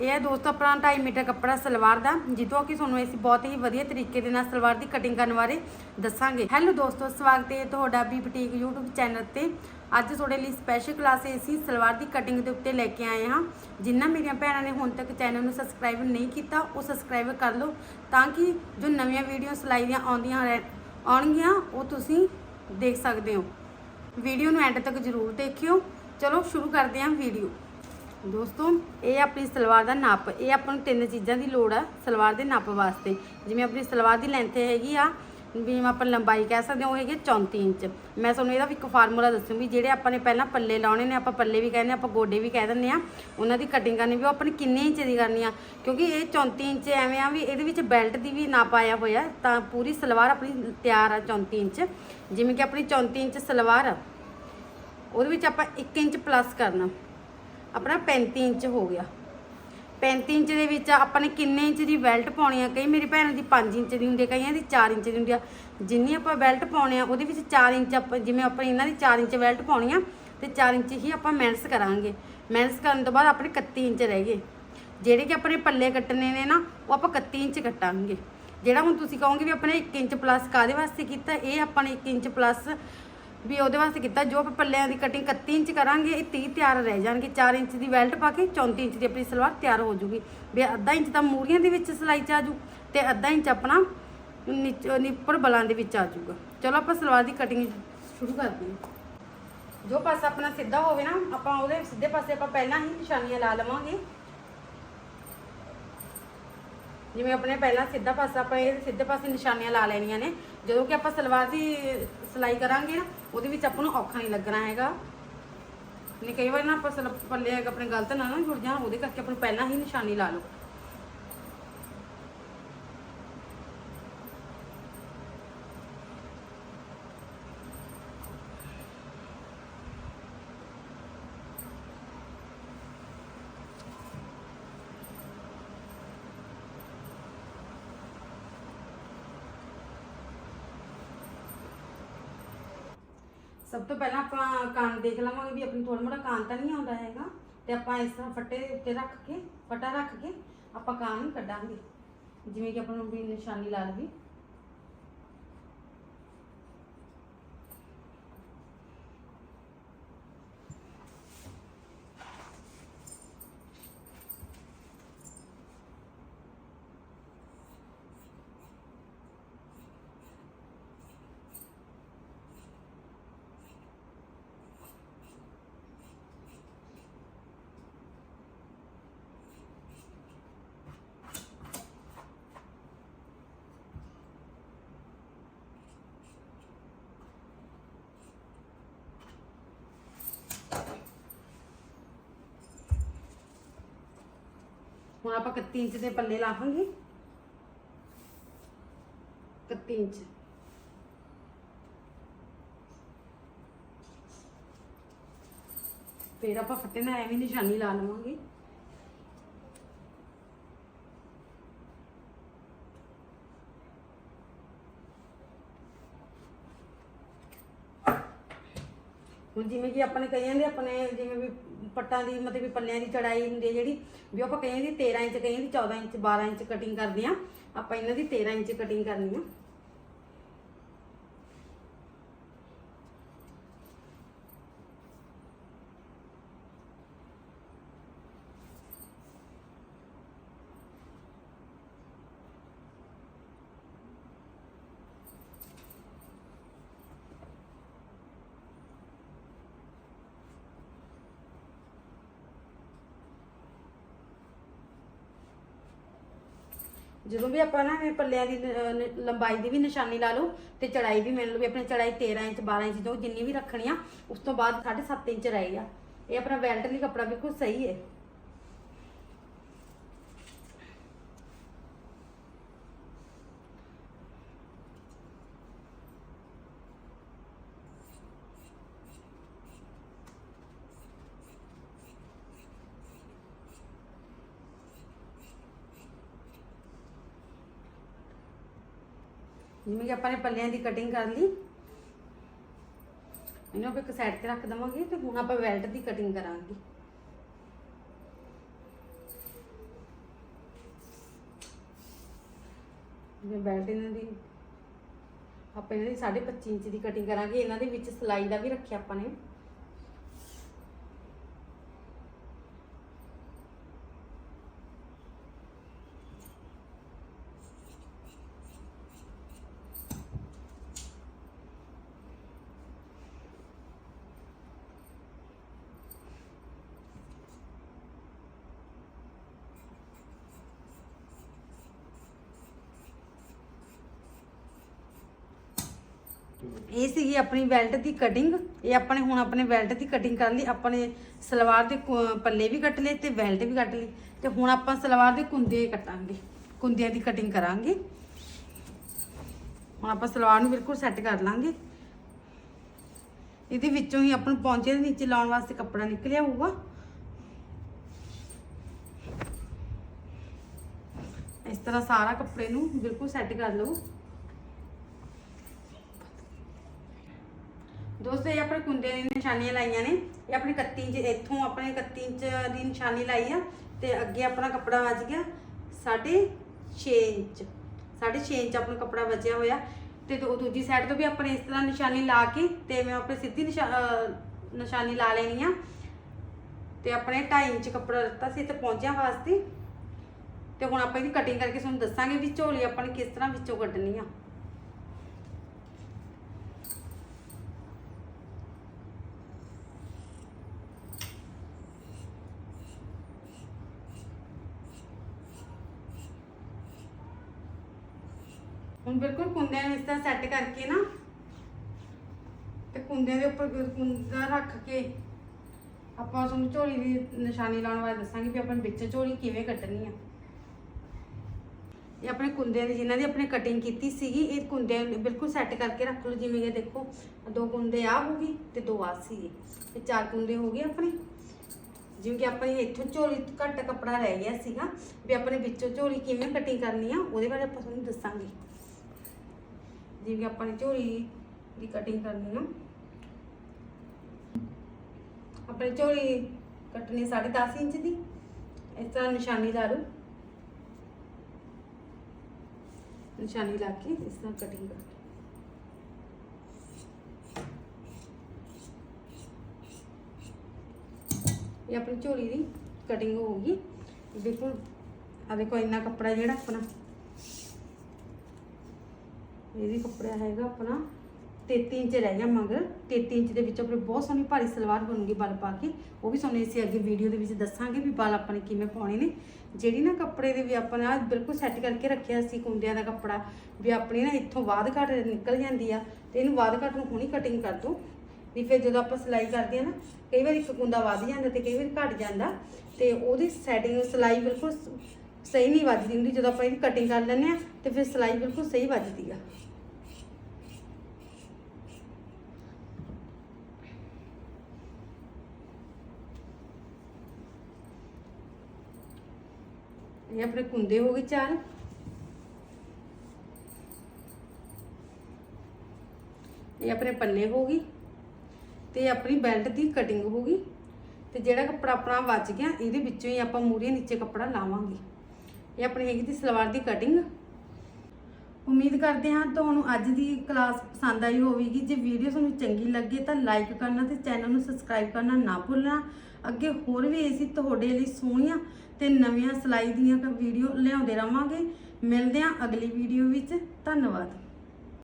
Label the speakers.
Speaker 1: ਇਹ ਹੈ ਦੋਸਤੋ, ਆਪਣਾ 2.5 ਮੀਟਰ ਕੱਪੜਾ ਸਲਵਾਰ ਦਾ, ਜਿੱਦੋਂ ਕਿ ਤੁਹਾਨੂੰ ਅਸੀਂ ਬਹੁਤ ਹੀ ਵਧੀਆ ਤਰੀਕੇ ਦੇ ਨਾਲ ਸਲਵਾਰ ਦੀ ਕਟਿੰਗ ਕਰਨ ਬਾਰੇ ਦੱਸਾਂਗੇ। ਹੈਲੋ ਦੋਸਤੋ, ਸਵਾਗਤ ਹੈ ਤੁਹਾਡਾ ਬੀ ਬੁਟੀਕ YouTube ਚੈਨਲ ਤੇ। ਅੱਜ ਤੁਹਾਡੇ ਲਈ ਸਪੈਸ਼ਲ ਕਲਾਸ ਅਸੀਂ ਸਲਵਾਰ ਦੀ ਕਟਿੰਗ ਦੇ ਉੱਤੇ ਲੈ ਕੇ ਆਏ ਹਾਂ। ਜਿਨ੍ਹਾਂ ਮੇਰੀਆਂ ਭੈਣਾਂ ਨੇ ਹੁਣ ਤੱਕ ਚੈਨਲ ਨੂੰ ਸਬਸਕ੍ਰਾਈਬ ਨਹੀਂ ਕੀਤਾ, ਉਹ ਸਬਸਕ੍ਰਾਈਬ ਕਰ ਲਓ, ਤਾਂ ਕਿ ਜੋ ਨਵੀਆਂ ਵੀਡੀਓ ਸਿਲਾਈ ਦੀਆਂ ਆਉਂਦੀਆਂ ਰਹਿ- ਆਉਣਗੀਆਂ, ਉਹ ਤੁਸੀਂ ਦੇਖ ਸਕਦੇ ਹੋ। ਵੀਡੀਓ ਨੂੰ ਐਂਡ ਤੱਕ ਜ਼ਰੂਰ ਦੇਖਿਓ। ਚਲੋ, ਸ਼ੁਰੂ ਕਰਦੇ ਹਾਂ ਵੀਡੀਓ ਦੋਸਤੋ, ਇਹ ਆਪਣੀ ਸਲਵਾਰ ਦਾ ਨਾਪ, ਇਹ ਆਪਾਂ ਨੂੰ ਤਿੰਨ ਚੀਜ਼ਾਂ ਦੀ ਲੋੜ ਆ ਸਲਵਾਰ ਦੇ ਨਾਪ ਵਾਸਤੇ। ਜਿਵੇਂ ਆਪਣੀ ਸਲਵਾਰ ਦੀ ਲੈਂਥ ਹੈਗੀ ਆ ਵੀ ਜਿਵੇਂ ਆਪਾਂ ਲੰਬਾਈ ਕਹਿ ਸਕਦੇ ਹਾਂ, ਉਹ ਹੈਗੀ 34 ਇੰਚ। ਮੈਂ ਤੁਹਾਨੂੰ ਇਹਦਾ ਵੀ ਇੱਕ ਫਾਰਮੂਲਾ ਦੱਸੂਗੀ ਜਿਹੜੇ ਆਪਾਂ ਨੇ ਪਹਿਲਾਂ ਪੱਲੇ ਲਾਉਣੇ ਨੇ, ਆਪਾਂ ਪੱਲੇ ਵੀ ਕਹਿੰਦੇ ਆਪਾਂ ਗੋਡੇ ਵੀ ਕਹਿ ਦਿੰਦੇ ਆ ਉਹਨਾਂ ਦੀ ਕਟਿੰਗ ਕਰਨੀ ਵੀ ਉਹ ਆਪਣੀ ਕਿੰਨੇ ਇੰਚ ਦੀ ਕਰਨੀ ਆ। ਕਿਉਂਕਿ ਇਹ 34 ਇੰਚ ਐਵੇਂ ਆ ਵੀ ਇਹਦੇ ਵਿੱਚ ਬੈਲਟ ਦੀ ਵੀ ਨਾਪ ਆਇਆ ਹੋਇਆ, ਤਾਂ ਪੂਰੀ ਸਲਵਾਰ ਆਪਣੀ ਤਿਆਰ ਆ 34 ਇੰਚ। ਜਿਵੇਂ ਕਿ ਆਪਣੀ 34 ਇੰਚ ਸਲਵਾਰ ਉਹਦੇ ਵਿੱਚ ਆਪਾਂ 1 ਇੰਚ ਪਲੱਸ ਕਰਨਾ। ਆਪਣਾ 35 ਇੰਚ ਹੋ ਗਿਆ। 35 ਇੰਚ ਦੇ ਵਿੱਚ ਆਪਾਂ ਨੇ ਕਿੰਨੇ ਇੰਚ ਦੀ ਬੈਲਟ ਪਾਉਣੀ ਆ ਕਈ? ਮੇਰੀ ਭੈਣਾਂ ਦੀ 5 ਇੰਚ ਦੀ ਹੁੰਦੀ ਆ, ਕਈਆਂ ਦੀ 4 ਇੰਚ ਦੀ ਹੁੰਦੀ ਆ। ਜਿੰਨੀ ਆਪਾਂ ਬੈਲਟ ਪਾਉਣੇ ਆ, ਉਹਦੇ ਵਿੱਚ 4 ਇੰਚ ਆਪਾਂ, ਜਿਵੇਂ ਆਪਾਂ ਇਹਨਾਂ ਦੀ 4 ਇੰਚ ਬੈਲਟ ਪਾਉਣੀ ਆ, ਤੇ 4 ਇੰਚ ਹੀ ਆਪਾਂ ਮੈਨਸ ਕਰਾਂਗੇ। ਮੈਨਸ ਕਰਨ ਤੋਂ ਬਾਅਦ ਆਪਣੇ 31 ਇੰਚ ਰਹਿ ਗਏ। ਜਿਹੜੇ ਕਿ ਆਪਣੇ ਪੱਲੇ ਕੱਟਣੇ ਨੇ ਨਾ, ਉਹ ਆਪਾਂ 31 ਇੰਚ ਕੱਟਾਂਗੇ। ਜਿਹੜਾ ਹੁਣ ਤੁਸੀਂ ਕਹੋਗੇ ਵੀ ਆਪਣੇ 1 ਇੰਚ ਪਲੱਸ ਕਾਦੇ ਵਾਸਤੇ ਕੀਤਾ, ਇਹ ਆਪਾਂ ਨੇ 1 ਇੰਚ ਪਲੱਸ ਵੀ ਉਹਦੇ ਵਾਸਤੇ ਕੀਤਾ, ਜੋ ਆਪਾਂ ਪੱਲਿਆਂ ਦੀ ਕਟਿੰਗ 31 ਇੰਚ ਕਰਾਂਗੇ, ਇਹ 30 ਤਿਆਰ ਰਹਿ ਜਾਣਗੇ 4 ਇੰਚ ਦੀ ਬੈਲਟ ਪਾ ਕੇ 34 ਇੰਚ ਦੀ ਆਪਣੀ ਸਲਵਾਰ ਤਿਆਰ ਹੋ ਜੂਗੀ। ਵੀ ਅੱਧਾ ਇੰਚ ਤਾਂ ਮੂਰੀਆਂ ਦੇ ਵਿੱਚ ਸਿਲਾਈ ਚ ਆ ਜੂ ਤੇ ਅੱਧਾ ਇੰਚ ਆਪਣਾ ਨਿਚ- ਨਿੱਪਰ ਬਲਾਂ ਦੇ ਵਿੱਚ ਆ ਜੂਗਾ। ਚਲੋ ਆਪਾਂ ਸਲਵਾਰ ਦੀ ਕਟਿੰਗ ਸ਼ੁਰੂ ਕਰਦੇ ਹਾਂ। ਜੋ ਪਾਸਾ ਆਪਣਾ ਸਿੱਧਾ ਹੋਵੇ ਨਾ, ਆਪਾਂ ਉਹਦੇ ਸਿੱਧੇ ਪਾਸੇ ਆਪਾਂ ਪਹਿਲਾਂ ਹੀ ਨਿਸ਼ਾਨੀਆਂ ਲਾ ਲਵਾਂਗੇ। ਜਿਵੇਂ ਆਪਣੇ ਪਹਿਲਾਂ ਸਿੱਧਾ ਪਾਸਾ ਆਪਾਂ ਇਹ ਸਿੱਧੇ ਪਾਸੇ ਨਿਸ਼ਾਨੀਆਂ ਲਾ ਲੈਣੀਆਂ ਨੇ। ਜਦੋਂ ਕਿ ਆਪਾਂ ਸਲਵਾਰ ਦੀ ਸਿਲਾਈ ਕਰਾਂਗੇ ਨਾ, ਉਹਦੇ ਵਿੱਚ ਆਪਾਂ ਨੂੰ ਔਖਾ ਨਹੀਂ ਲੱਗਣਾ ਹੈਗਾ। ਨਹੀਂ, ਕਈ ਵਾਰ ਨਾ ਆਪਾਂ ਸਲ- ਪੱਲੇ ਆਪਣੇ ਗਲਤ ਨਾ ਨਾ ਜੁੜ ਜਾਣ, ਉਹਦੇ ਕਰਕੇ ਆਪਾਂ ਨੂੰ ਪਹਿਲਾਂ ਹੀ ਨਿਸ਼ਾਨੀ ਲਾ ਲਓ। ਸਭ ਤੋਂ ਪਹਿਲਾਂ ਆਪਾਂ ਕਾਨ ਦੇਖ ਲਵਾਂਗੇ ਵੀ ਆਪਣੀ ਥੋੜਾ ਮੋੜਾ ਕਾਨ ਤਾਂ ਨਹੀਂ ਆਉਂਦਾ ਹੈਗਾ। ਤੇ ਆਪਾਂ ਇਸ ਤਰ੍ਹਾਂ ਫੱਟੇ ਦੇ ਉੱਤੇ ਰੱਖ ਕੇ, ਫਟਾ ਰੱਖ ਕੇ ਆਪਾਂ ਕਾਨ ਨੂੰ ਕੱਢਾਂਗੇ। ਜਿਵੇਂ ਕਿ ਆਪਾਂ ਨੂੰ ਵੀ ਨਿਸ਼ਾਨੀ ਲਾ ਲਵੀ ਹੁਣ ਆਪਾਂ 31 ਇੰਚ ਦੇ ਪੱਲੇ ਲਾਵਾਂਗੇ। 31 ਇੰਚ। ਫਿਰ ਆਪਾਂ ਫੱਟੇ ਨਾਲ ਐਵੇਂ ਨਿਸ਼ਾਨੀ ਲਾ ਲਵਾਂਗੇ। ਹੁਣ ਜਿਵੇਂ ਕਿ ਆਪਣੇ ਕਈਆਂ ਦੇ ਆਪਣੇ ਜਿਵੇਂ ਵੀ ਪੱਟਾਂ ਦੀ, ਮਤਲਬ ਵੀ ਪੱਲਿਆਂ ਦੀ ਚੜਾਈ ਹੁੰਦੀ ਹੈ ਜਿਹੜੀ, ਵੀ ਆਪਾਂ ਕਈਆਂ ਦੀ 13 ਇੰਚ ਕਈਆਂ ਦੀ 14 ਇੰਚ 12 ਇੰਚ ਕਟਿੰਗ ਕਰਦੇ ਆ ਆਪਾਂ ਇਹਨਾਂ ਦੀ 13 ਇੰਚ ਕਟਿੰਗ ਕਰਨੀ ਆ। ਜਦੋਂ ਵੀ ਆਪਾਂ ਨਾ ਇਹ ਪੱਲਿਆਂ ਦੀ ਨ- ਨ- ਲੰਬਾਈ ਦੀ ਵੀ ਨਿਸ਼ਾਨੀ ਲਾ ਲਓ ਤੇ ਚੜਾਈ ਵੀ ਮੰਨ ਲਓ, ਵੀ ਆਪਣੀ ਚੜਾਈ 13 ਇੰਚ 12 ਇੰਚ ਜੋ ਜਿੰਨੀ ਵੀ ਰੱਖਣੀ ਆ, ਉਸ ਤੋਂ ਬਾਅਦ 7.5 ਇੰਚ ਰਹੀ ਆ। ਇਹ ਆਪਣਾ ਬੈਲਟ ਲਈ ਕੱਪੜਾ ਬਿਲਕੁਲ ਸਹੀ ਹੈ ਜਿਵੇਂ ਕਿ ਆਪਾਂ ਨੇ ਪੱਲਿਆਂ ਦੀ ਕਟਿੰਗ ਕਰ ਲਈ। ਇਹਨੂੰ ਆਪਾਂ ਇੱਕ ਸਾਈਡ ਤੇ ਰੱਖ ਦਵਾਂਗੇ ਤੇ ਹੁਣ ਆਪਾਂ ਬੈਲਟ ਦੀ ਕਟਿੰਗ ਕਰਾਂਗੇ। ਜਿਵੇਂ ਬੈਲਟ ਇਹਨਾਂ ਦੀ, ਆਪਾਂ ਇਹਨਾਂ ਦੀ 25.5 ਇੰਚ ਦੀ ਕਟਿੰਗ ਕਰਾਂਗੇ। ਇਹਨਾਂ ਦੇ ਵਿੱਚ ਸਲਾਈ ਦਾ ਵੀ ਰੱਖਿਆ ਆਪਾਂ ਨੇ। ਇਹ ਸੀਗੀ ਆਪਣੀ ਬੈਲਟ ਦੀ ਕਟਿੰਗ ਇਹ ਆਪਣੇ ਹੁਣ ਆਪਣੇ ਬੈਲਟ ਦੀ ਕਟਿੰਗ ਕਰ ਲਈ ਆਪਣੇ ਸਲਵਾਰ ਦੇ ਪੱਲੇ ਵੀ ਕੱਟ ਲਏ ਤੇ ਬੈਲਟ ਵੀ ਕੱਟ ਲਈ ਤੇ ਹੁਣ ਆਪਾਂ ਸਲਵਾਰ ਦੇ ਕੁੰਦੇ ਕੱਟਾਂਗੇ, ਕੁੰਦਿਆਂ ਦੀ ਕਟਿੰਗ ਕਰਾਂਗੇ। ਹੁਣ ਆਪਾਂ ਸਲਵਾਰ ਨੂੰ ਬਿਲਕੁਲ ਸੈੱਟ ਕਰ ਲਾਂਗੇ। ਇਹਦੇ ਵਿੱਚੋਂ ਹੀ ਆਪਾਂ ਨੂੰ ਪੌਂਚੇ ਦੇ ਨੀਚੇ ਲਾਉਣ ਵਾਸਤੇ ਕੱਪੜਾ ਨਿਕਲਿਆ ਹੋਊਗਾ। ਇਸ ਤਰ੍ਹਾਂ ਸਾਰਾ ਕੱਪੜੇ ਨੂੰ ਬਿਲਕੁਲ ਸੈੱਟ ਕਰ ਲਓ ਦੋਸਤੋ ਇਹ ਆਪਣੇ ਕੁੰਦੇ ਦੀਆਂ ਨਿਸ਼ਾਨੀਆਂ ਲਾਈਆਂ ਨੇ। ਇਹ ਆਪਣੇ 31 ਇੰਚ, ਇੱਥੋਂ ਆਪਣੇ 31 ਇੰਚ ਦੀ ਨਿਸ਼ਾਨੀ ਲਾਈ ਆ ਤੇ ਅੱਗੇ ਆਪਣਾ ਕੱਪੜਾ ਵੱਜ ਗਿਆ 6.5 ਇੰਚ। 6.5 ਇੰਚ ਆਪਣਾ ਕੱਪੜਾ ਬਚਿਆ ਹੋਇਆ। ਤੇ ਉਹ ਦੂਜੀ ਸਾਈਡ ਤੋਂ ਵੀ ਆਪਣੇ ਇਸ ਤਰ੍ਹਾਂ ਨਿਸ਼ਾਨੀ ਲਾ ਕੇ ਤੇ ਮੈਂ ਆਪਣੇ ਸਿੱਧੀ ਨਿਸ਼ਾ- ਨਿਸ਼ਾਨੀ ਲਾ ਲੈਣੀ ਆ। ਤੇ ਆਪਣੇ 2.5 ਇੰਚ ਕੱਪੜਾ ਦਿੱਤਾ ਸੀ ਤੇ ਪਹੁੰਚਿਆ ਵਾਸਤੇ। ਤੇ ਹੁਣ ਆਪਾਂ ਇਹਦੀ ਕਟਿੰਗ ਕਰਕੇ ਤੁਹਾਨੂੰ ਦੱਸਾਂਗੇ ਵੀ ਝੋਲੀ ਆਪਾਂ ਨੇ ਕਿਸ ਤਰ੍ਹਾਂ ਵਿੱਚੋਂ ਕੱਢਣੀ ਆ। ਹੁਣ ਬਿਲਕੁਲ ਕੁੰਦਿਆਂ ਨੂੰ ਇਸ ਤਰ੍ਹਾਂ ਸੈੱਟ ਕਰਕੇ ਨਾ ਤੇ ਕੁੰਦਿਆਂ ਦੇ ਉੱਪਰ ਕੁੰਦਾ ਰੱਖ ਕੇ ਆਪਾਂ ਤੁਹਾਨੂੰ ਝੋਲੀ ਦੀ ਨਿਸ਼ਾਨੀ ਲਾਉਣ ਬਾਰੇ ਦੱਸਾਂਗੇ ਵੀ ਆਪਾਂ ਵਿੱਚ ਝੋਲੀ ਕਿਵੇਂ ਕੱਟਣੀ ਆ। ਇਹ ਆਪਣੇ ਕੁੰਦਿਆਂ ਦੀ ਜਿਨ੍ਹਾਂ ਦੀ ਆਪਣੇ ਕਟਿੰਗ ਕੀਤੀ ਸੀਗੀ, ਇਹ ਕੁੰਦਿਆਂ ਬਿਲਕੁਲ ਸੈੱਟ ਕਰਕੇ ਰੱਖ ਲਓ। ਜਿਵੇਂ ਕਿ ਦੇਖੋ, ਦੋ ਕੁੰਦੇ ਆ ਹੋ ਗਈ ਤੇ ਦੋ ਆ ਸੀਗੇ ਇਹ ਚਾਰ ਕੁੰਦੇ ਹੋ ਗਏ ਆਪਣੇ। ਜਿਵੇਂ ਕਿ ਆਪਾਂ ਇਹ ਇੱਥੋਂ ਝੋਲੀ ਘੱਟ ਕੱਪੜਾ ਰਹਿ ਗਿਆ ਸੀਗਾ ਵੀ ਆਪਣੇ ਵਿੱਚੋਂ ਝੋਲੀ ਕਿਵੇਂ ਕਟਿੰਗ ਕਰਨੀ ਆ, ਉਹਦੇ ਬਾਰੇ ਆਪਾਂ ਤੁਹਾਨੂੰ ਦੱਸਾਂਗੇ। ਜਿਵੇਂ ਕਿ ਆਪਾਂ ਨੇ ਝੋਲੀ ਦੀ ਕਟਿੰਗ ਕਰਨੀ ਆ। ਆਪਣੇ ਝੋਲੀ ਕੱਟਣੀ 10.5 ਇੰਚ ਦੀ। ਇਸ ਤਰ੍ਹਾਂ ਨਿਸ਼ਾਨੀ ਲਾ ਲਓ। ਨਿਸ਼ਾਨੀ ਲਾ ਕੇ ਇਸ ਤਰ੍ਹਾਂ ਕਟਿੰਗ ਕਰ। ਇਹ ਆਪਣੀ ਝੋਲੀ ਦੀ ਕਟਿੰਗ ਹੋ ਬਿਲਕੁਲ ਆ ਦੇਖੋ ਇੰਨਾ ਕੱਪੜਾ ਜਿਹੜਾ ਆਪਣਾ ਇਹ ਵੀ ਕੱਪੜਾ ਹੈਗਾ ਆਪਣਾ। 33 ਇੰਚ ਰਹਿ ਗਿਆ ਮਗਰ। 33 ਇੰਚ ਦੇ ਵਿੱਚ ਆਪਣੇ ਬਹੁਤ ਸੋਹਣੀ ਭਾਰੀ ਸਲਵਾਰ ਬਣੂਗੀ ਬਲ ਪਾ ਕੇ। ਉਹ ਵੀ ਤੁਹਾਨੂੰ ਅਸੀਂ ਅੱਗੇ ਵੀਡੀਓ ਦੇ ਵਿੱਚ ਦੱਸਾਂਗੇ ਵੀ ਬਲ ਆਪਾਂ ਨੇ ਕਿਵੇਂ ਪਾਉਣੇ ਨੇ। ਜਿਹੜੀ ਨਾ ਕੱਪੜੇ ਦੇ ਵੀ ਆਪਾਂ ਨੇ, ਆਹ ਬਿਲਕੁਲ ਸੈੱਟ ਕਰਕੇ ਰੱਖਿਆ ਸੀ ਕੁੰਡਿਆਂ ਦਾ ਕੱਪੜਾ, ਵੀ ਆਪਣੀ ਨਾ ਇੱਥੋਂ ਬਾਅਦ ਘੱਟ ਨਿਕਲ ਜਾਂਦੀ ਆ ਤੇ ਇਹਨੂੰ ਬਾਅਦ ਘੱਟ ਨੂੰ ਹੁਣੀ ਕਟਿੰਗ ਕਰ ਦੋ। ਵੀ ਫਿਰ ਜਦੋਂ ਆਪਾਂ ਸਿਲਾਈ ਕਰਦੇ ਆ ਨਾ, ਕਈ ਵਾਰ ਇੱਕ ਕੁੰਦਾ ਵੱਧ ਜਾਂਦਾ ਤੇ ਕਈ ਵਾਰ ਘਟ ਜਾਂਦਾ ਤੇ ਉਹਦੀ ਸੈਟਿੰਗ ਸਿਲਾਈ ਬਿਲਕੁਲ ਸਹੀ ਨਹੀਂ ਵੱਜਦੀ ਹੁੰਦੀ। ਜਦੋਂ ਆਪਾਂ ਇਹਦੀ ਕਟਿੰਗ ਕਰ ਲੈਂਦੇ ਆ ਤੇ ਫਿਰ ਸਿਲਾਈ ਬਿਲਕੁਲ ਸਹੀ ਵੱਜਦੀ ਆ। ਇਹ ਆਪਣੇ ਕੁੰਦੇ ਹੋ ਗਏ ਚਾਰ। ਇਹ ਆਪਣੇ ਪੰਨੇ ਹੋ ਗਈ ਤੇ ਆਪਣੀ ਬੈਲਟ ਦੀ ਕਟਿੰਗ ਹੋ ਗਈ ਤੇ ਜਿਹੜਾ ਕੱਪੜਾ ਆਪਣਾ ਬਚ ਗਿਆ, ਇਹਦੇ ਵਿੱਚੋਂ ਹੀ ਆਪਾਂ ਮੂਰੇ ਨੀਚੇ ਕੱਪੜਾ ਲਾਵਾਂਗੇ। ਇਹ ਆਪਣੀ ਹੈਗੀ ਦੀ ਸਲਵਾਰ ਦੀ ਕਟਿੰਗ ਉਮੀਦ ਕਰਦੇ ਹਾਂ ਤੁਹਾਨੂੰ ਅੱਜ ਦੀ ਕਲਾਸ ਪਸੰਦ ਆਈ ਹੋਵੇਗੀ। ਜੇ ਵੀਡੀਓ ਤੁਹਾਨੂੰ ਚੰਗੀ ਲੱਗੇ ਤਾਂ ਲਾਈਕ ਕਰਨਾ ਤੇ ਚੈਨਲ ਨੂੰ ਸਬਸਕ੍ਰਾਈਬ ਕਰਨਾ ਨਾ ਭੁੱਲਣਾ। ਅੱਗੇ ਹੋਰ ਵੀ ਅਸੀਂ ਤੁਹਾਡੇ ਲਈ ਸੋਹਣੀਆਂ ਤੇ ਨਵੀਆਂ ਸਿਲਾਈ ਦੀਆਂ ਵੀਡੀਓ ਲਿਆਉਂਦੇ ਰਵਾਂਗੇ। ਮਿਲਦੇ ਹਾਂ ਅਗਲੀ ਵੀਡੀਓ ਵਿੱਚ। ਧੰਨਵਾਦ।